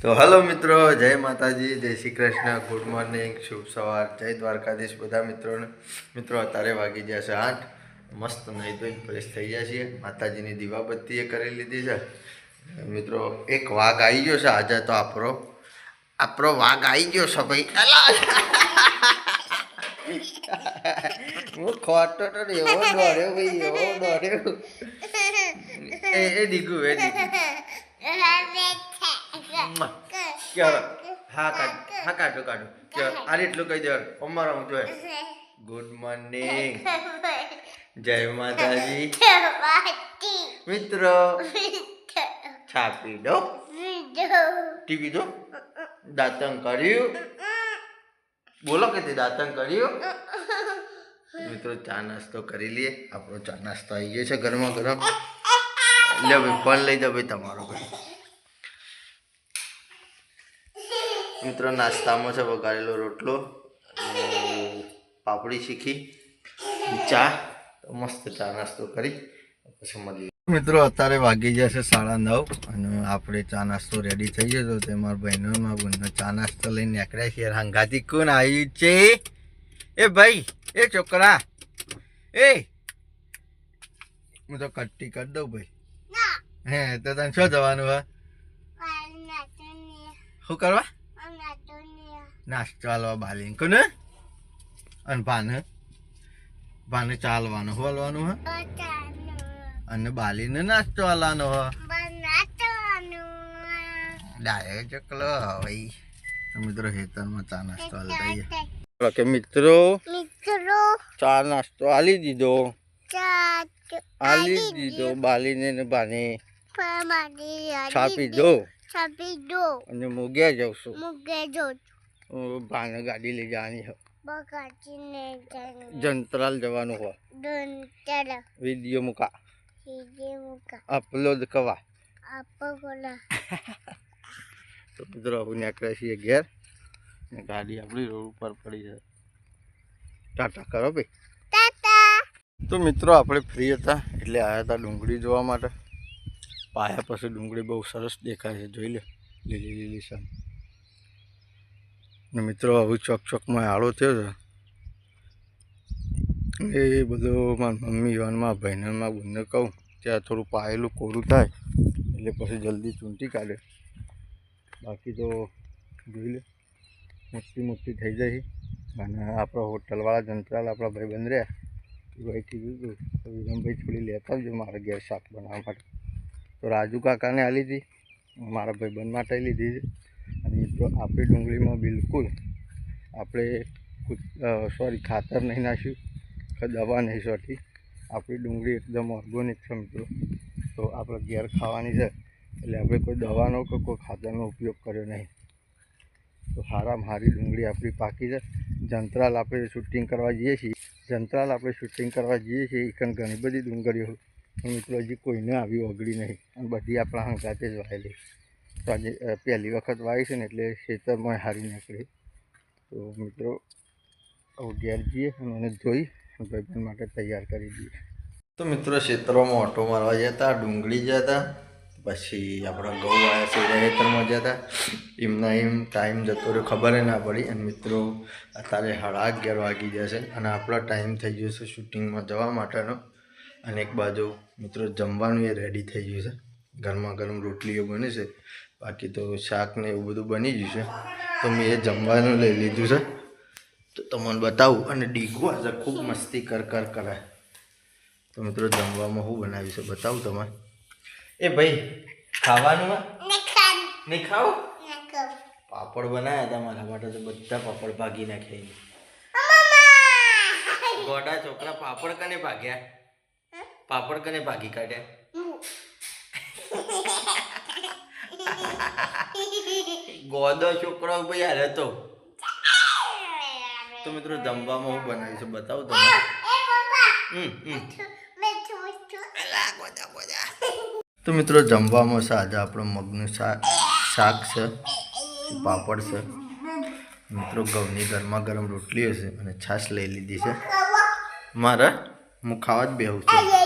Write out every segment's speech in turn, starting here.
તો હલો મિત્રો જય માતાજી જય શ્રી કૃષ્ણ ગુડ મોર્નિંગ શુભ સવાર જય દ્વારકાધીશ બધા મિત્રોને મિત્રો અત્યારે વાગી ગયા છે આઠ મસ્ત નહીં ધોઈ ફ્રેશ થઈ ગયા છીએ માતાજીની દીવાબત્તી એ કરી લીધી છે મિત્રો એક વાઘ આવી ગયો છે આજે તો આપણો આપણો વાઘ આવી ગયો છે ભાઈ હું ખોટો તો એવો દોડ્યો ભાઈ એવો દોડ્યો એ દીકું એ દીકું ક્યારે હા કાઢ. હા કાઢો કાઢો ક્યારે આ એટલું કહી દેવાનું. અમારો હું જોઈએ ગુડ મોર્નિંગ જય માતાજી. મિત્રો. છાપી દો. ટીવી દો દાંતણ કર્યું. બોલો કે તે દાંતન કર્યું? મિત્રો ચા નાસ્તો કરી લઈએ. આપણો ચા નાસ્તો આવી ગયો છે ગરમા ગરમ. લે ભાઈ ફોન લઈ જાઓ ભાઈ તમારો ભાઈ. મિત્રો નાસ્તામાં છે વઘારેલો રોટલો અને પાપડી શીખી ચા. મસ્ત ચા નાસ્તો કરી પછી મળીએ. મિત્રો અત્યારે વાગી જશે સાડા નવ અને આપણે ચા નાસ્તો રેડી થઈ જશે તો મારા બહેનો મારા બહેનો ચા નાસ્તો લઈને નીકળ્યા છીએ. હંગાથી કોણ આવ્યું છે? એ ભાઈ એ છોકરા. એ. હું તો કટ્ટી કરી દઉં ભાઈ. હે તો તને શું જવાનું હે? શું કરવા? નાસ્તો બાલીન કોને? અને ભાને? ભાને ચાલવાનું હાલવાનું હે? અને બાલીને નાસ્તો હાલવાનો હ ડાયરેક્ટ ચકલો ભાઈ. મિત્રો હેતરમાં ચા નાસ્તો આવીએ. ઓકે મિત્રો મિત્રો. ચા નાસ્તો હાલી દીધો. હાલી દીધો બાલીને ને પમાડી છાપી દો. છાપી દો. અને હું ગયા જાઉં છું મુકે જો હું ભાને ગાડી લઈ જવાની હોય જંતરાલ જવાનું હોય વીડિયો મૂકા. અપલોડ કરવા તો મિત્રો હું નીકળ્યા છીએ ઘેર. ને ગાડી આપણી રોડ ઉપર પડી છે. ટાટા કરો ભાઈ. તો મિત્રો આપણે ફ્રી હતા એટલે આવ્યા હતા ડુંગળી જોવા માટે. પાયા પછી ડુંગળી બહુ સરસ દેખાય છે. જોઈ લે. લીલી લીલી છે ને મિત્રો, હવે ચોક ચોકમાં આળો થયો છે. એ બધો મારા મમ્મી અને મારા ભાઈને અને મારા બંને કહું, ત્યાં થોડું પાયેલું કોરું થાય, એટલે પછી જલ્દી ચૂંટી કાઢે. બાકી તો જોઈ લે મોટી મોટી થઈ જાય અને આપણા હોટલવાળા જંતરાલ, આપણા ભાઈબંધ રહ્યા, એ ભાઈ કીધું હતું તો વિરમભાઈ થોડી લેતા આવજો મારે ઘેર શાક બનાવવા માટે. તો રાજુ કાકાને આ હતી મારા ભાઈબંધ માટે લીધી છે. અને મિત્રો આપણી ડુંગળીમાં બિલકુલ આપણે સોરી ખાતર નહીં નાખ્યું દવા નહીં સોટી આપણી ડુંગળી એકદમ ઓર્ગોનિક છે મિત્રો. તો આપણે ઘેર ખાવાની છે, એટલે આપણે કોઈ દવાનો કે કોઈ ખાતરનો ઉપયોગ કર્યો નહીં. તો સારામાં સારી ડુંગળી આપણી પાકી છે. જંતરાલ આપણે શૂટિંગ કરવા જઈએ છીએ. જંતરાલ આપણે શૂટિંગ કરવા જઈએ છીએ એકન ઘણી બધી ડુંગળીઓ. મિત્રો હજી કોઈને આવી ઓગળી નહીં. અને બધી આપણા હંગાતે જ વાયેલી તો પહેલી વખત વાવી છે ને એટલે ખેતરમાં હારી નીકળી. તો મિત્રો ઘેર જઈએ અને એને જોઈ ભાઈબંધ માટે તૈયાર કરી દઈએ. તો મિત્રો, ખેતરોમાં ઓટો મારવા જતા, ડુંગળી જતા, પછી આપણા ગૌ આવ્યા છે ખેતરમાં હતા એમના એમ ટાઈમ જતો રહ્યો, ખબર ના પડી. અને મિત્રો, અત્યારે સાડા અગિયાર વાગી જશે અને આપણો ટાઈમ થઈ ગયો છે શૂટિંગમાં જવા માટેનો. અને એક બાજુ મિત્રો, જમવાનું એ રેડી થઈ ગયું છે. ગરમા ગરમ રોટલીઓ બને છે. બાકી તો શાક ને એવું બધું બની ગયું છે. તો મેં એ જમવાનું લઈ લીધું છે. તો તમને બતાવું અને ડીગું આજે ખૂબ મસ્તી કર કર કરે. તો મિત્રો જમવામાં શું બનાવ્યું છે બતાવું તમે એ ભાઈ ખાવાનું નહીં ખાવું. પાપડ બનાવ્યા હતા મારા માટે તો બધા પાપડ ભાગી નાખ્યા ગોડા છોકરા પાપડ કને ભાગ્યા? પાપડ કને ભાગી કાઢ્યા? ગોદો છોકરો ભાઈ હારે તો. તો મિત્રો જમવામાં હું બનાવી છે બતાવું તમે એ પપ્પા હમ હમ. તો મિત્રો જમવામાં છે આજે આપણું મગનું શાક શાક છે પાપડ છે. મિત્રો ઘઉંની ગરમા ગરમ રોટલી હશે અને છાશ લઈ લીધી છે. મારે હું ખાવા જ બેહું છું.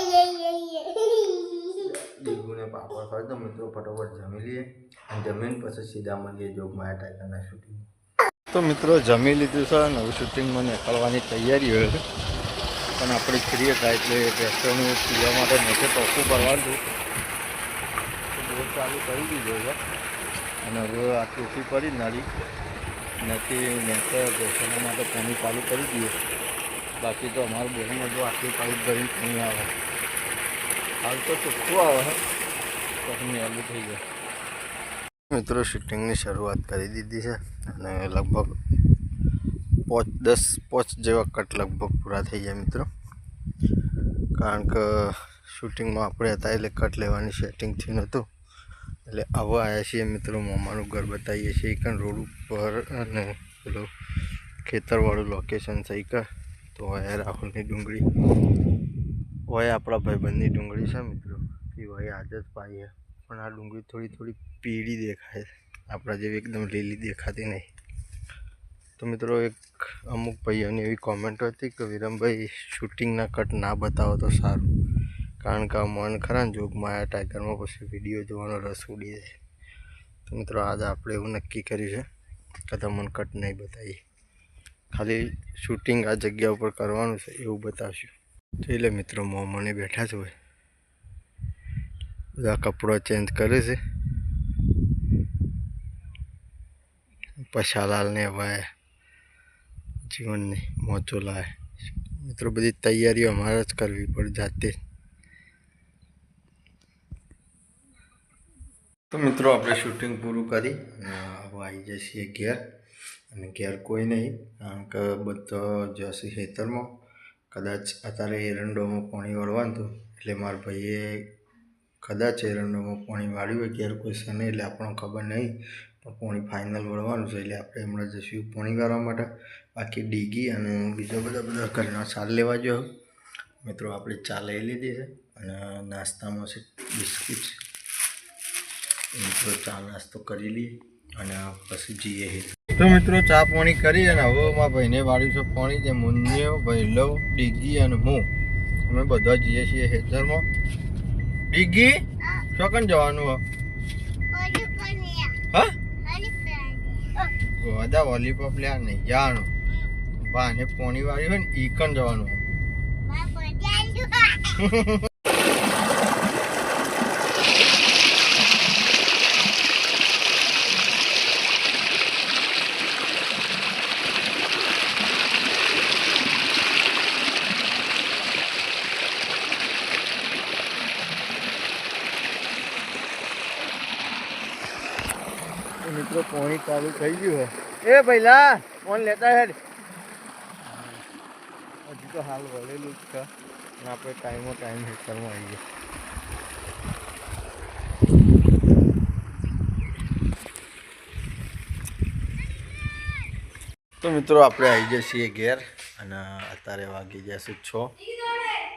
દીગુને પાપડ ખાય તો મિત્રો ફટોફટ જમી લઈએ અને જમીન પછી સીધા મળીએ જોગમાયા ટાઈગરના શૂટિંગ તો મિત્રો જમી લીધું છે, નવું શૂટિંગ શૂટિંગમાં નીકળવાની તૈયારી હોય પણ આપણે ફ્રી હતા એટલે રેસ્ટોરન્ટ પીવા માટે નીચે ટોકું ભરવાનું બોર ચાલુ કરી દીધો છે. અને હવે આ ટોપી પડી નારી નથી નેચર દર્શનો માટે પાણી ચાલુ કરી દઈએ. બાકી તો અમારું બોરમાં જો આટલી પાઇપ ભરી નહીં આવે. હાલ તો ચોખ્ખું આવે. થઈ જાય મિત્રો શૂટિંગની શરૂઆત કરી દીધી છે અને લગભગ પોચ, દસ પોચ જેવા કટ લગભગ પૂરા થઈ જાય મિત્રો. કારણ કે શૂટિંગમાં આપણે હતા એટલે કટ લેવાની સેટિંગ થયું નહોતું. એટલે આવા આવ્યા છીએ મિત્રો મામાનું ઘર બતાવીએ છીએ એકન રોડ ઉપર અને પેલું ખેતરવાળું લોકેશન થઈ કર તો હોય રાહુલની ડુંગળી. હોય આપણા ભાઈબંધની ડુંગળી છે મિત્રો. આજે જ પાઈએ. પણ આ ડુંગળી થોડી થોડી પીળી દેખાય આપણા જેવી એકદમ લીલી દેખાતી નહીં. તો મિત્રો એક અમુક ભાઈઓની એવી કોમેન્ટ હતી કે, વિરમભાઈ શૂટિંગના કટ ના બતાવો તો સારું. કારણ કે આ મન ખરા જોગમાં આ ટાઈગરમાં પછી વીડિયો જોવાનો રસ ઉડી જાય. તો મિત્રો આજે આપણે એવું નક્કી કર્યું છે કે તમને કટ નહીં બતાવીએ. ખાલી શૂટિંગ આ જગ્યા ઉપર કરવાનું છે એવું બતાવશું. એટલે મિત્રો મોમને બેઠા જ હોય. બધા કપડો ચેન્જ કરે છે. પશાલાલને હવે જીવનની મોજો લાય. મિત્રો, બધી તૈયારીઓ અમારે જ કરવી પડે જાતે. તો મિત્રો, આપણે શૂટિંગ પૂરું કરી હવે આવી જઈએ ઘેર. અને ઘેર કોઈ નહીં, કારણ કે બધો જશે ખેતરમાં. કદાચ અત્યારે એરંડોમાં પાણી વળવાનું હતું, એટલે મારા ભાઈએ કદાચ એરંડોમાં પાણી વાળ્યું હોય ક્યારે છે નહીં એટલે આપણને ખબર નહીં, પણ પાણી ફાઇનલ વળવાનું છે એટલે આપણે હમણાં જઈશું પાણી વાળવા માટે. બાકી ડીગી અને બીજા બધા બધા ઘરના ચાલ લેવા જો. મિત્રો, આપણે ચા લઈ લીધી છે અને નાસ્તામાં છે બિસ્કિટ મિત્રો, ચા નાસ્તો કરી લઈએ અને પછી જઈએ તો મિત્રો, ચા પાણી કરી અને હવે મારા ભાઈને વાળ્યું છે પાણી જે મુન્યો ભૈલવ ડીગી અને હું. અમે બધા જઈએ છીએ હેતરમાં. ડીગી ચોકન જવાનું હો? બધા વોલીપોપ લ્યા નહીં જાણો બાને પોણી વાળી હોય ને ઈ કન જવાનું? મિત્રો પોણી ચાલુ થઈ ગયું હે. એ પહેલા ફોન લેતા હે હજી તો હાલ વળેલું જ છે. અને આપણે ટાઈમો ટાઈમ હેઠળમાં આવી ગયા તો મિત્રો આપણે આવી જઈએ છીએ ઘેર અને અત્યારે વાગી જશે છ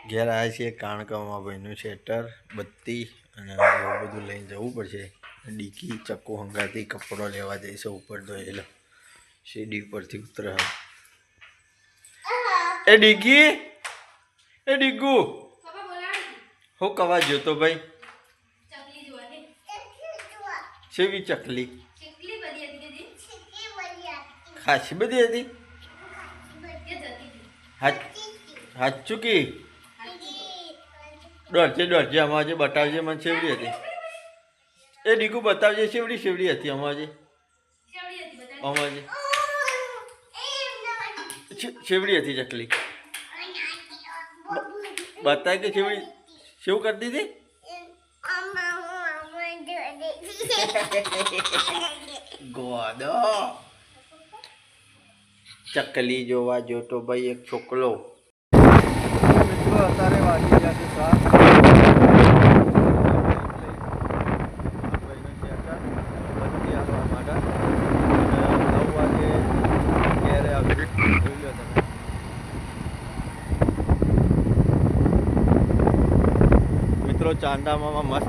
ઘેર આવ્યા છીએ કારણ કે અમારા ભાઈનું શેટર બત્તી અને એવું બધું લઈને જવું પડશે. ડીકી ચક્કો હંગાથી કપડો લેવા જઈશું ઉપર ધોયેલો સીડી ઉપરથી ઉતરે એ ડીકી એ ડીગુ હું કવા ગયો તો ભાઈ? સેવી ચકલી? ખાસી બધી હતી? હાચુકી દોઢજે દોઢજે અમારે બટાવજે મને સેવડી હતી. એ ડીગુ બતાવજે સેવડી સેવડી હતી અમાજી અમાજી સેવડી હતી ચકલી. બતાય કે સેવડી શું કરતી હતી ગોદો ચકલી જોવા જોતો ભાઈ એક છોકરો મિત્રો અત્યારે વાગી ગયા છે સાત. મિત્રો ચાંદામાં મસ્ત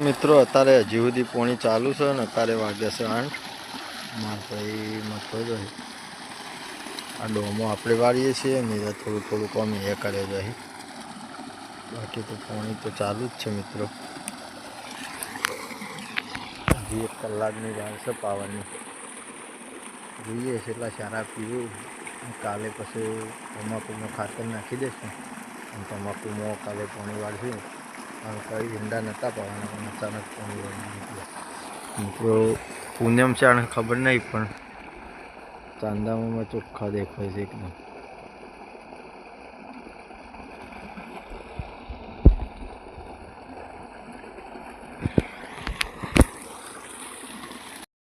મિત્રો, અત્યારે હજી સુધી પોણી ચાલુ છે ને અત્યારે વાગ્યા છે આઠ. મારી મતો જ આ ડોમો આપણે વાળીએ છીએ ને થોડું થોડું કોમ એ કરે અહીં. બાકી તો પોણી તો ચાલુ જ છે મિત્રો. હજી એક કલાકની વાર છે પાવાની. જોઈએ એટલા સારા પીવું. કાલે પછી તમાકુમાં ખાતર નાખી દઈશું અને તમાકુમાં કાલે પોણી વાળશું. અને કઈ ઈંડા નહોતા પાવાના, પણ અચાનક પોણી વાળી મિત્રો, પૂનમ છે ખબર નહીં, પણ ચાંદામાં ચોખ્ખા દેખાય છે એકદમ.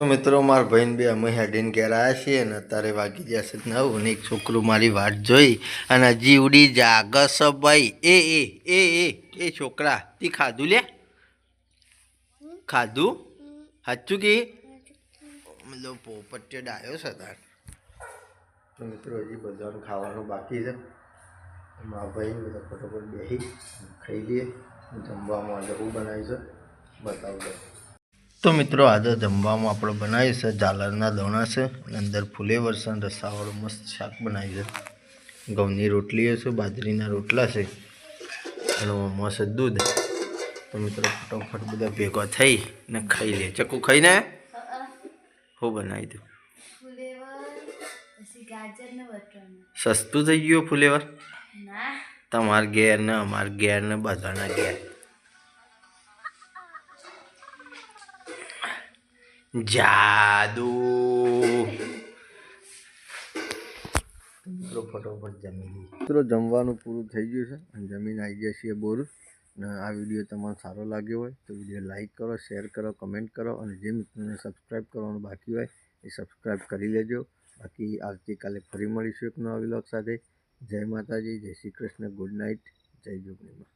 મિત્રો, મારા ભાઈને બે અમે હેડીને ઘેર આવ્યા છીએ અને અત્યારે વાગી ગયા છે નવ અને એક છોકરું મારી વાટ જોઈ અને હજી ઉડી જાગસ ભાઈ એ એ એ એ એ છોકરા, તી ખાધું લે? ખાધું? સાચું કે? મતલબ પોપટ્યો ડાયો છે તાર. તો મિત્રો, હજી બધાનું ખાવાનું બાકી છે. મારા ભાઈ બધા ફટોફટ બેસી ખાઈ લઈએ જમવામાં જવું બનાવી છે. બતાવજો તો મિત્રો આજે જમવામાં આપણે બનાવ્યું છે ઝાલરના દોણા છે. અને અંદર ફુલેવર છે અને રસાવાળું મસ્ત શાક બનાવ્યું છે ઘઉંની રોટલી છે બાજરીના રોટલા છે. અને મસ્ત દૂધ. તો મિત્રો ફટોફટ બધા ભેગા થઈ ને ખાઈ લે. ચકુ ખાઈને? હું બનાવી દઉં. સસ્તું થઈ ગયું ફુલેવર? તમાર તમારા ઘેર ને અમારા ઘેર ને બધાના ઘેર. જાદુ. ફટોફટ જમી મિત્રો જમવાનું પૂરું થઈ ગયું છે અને જમીન આવી ગયા છીએ બોર. અને આ વીડિયો તમારો સારો લાગ્યો હોય તો વીડિયો લાઇક કરો શેર કરો કમેન્ટ કરો અને જે મિત્રોને સબસ્ક્રાઈબ કરવાનું બાકી હોય એ સબસ્ક્રાઈબ કરી લેજો. બાકી આવતીકાલે ફરી મળીશું એક નવા વિલોગ સાથે. જય માતાજી જય શ્રી કૃષ્ણ ગુડ નાઇટ જય જોગણીમાં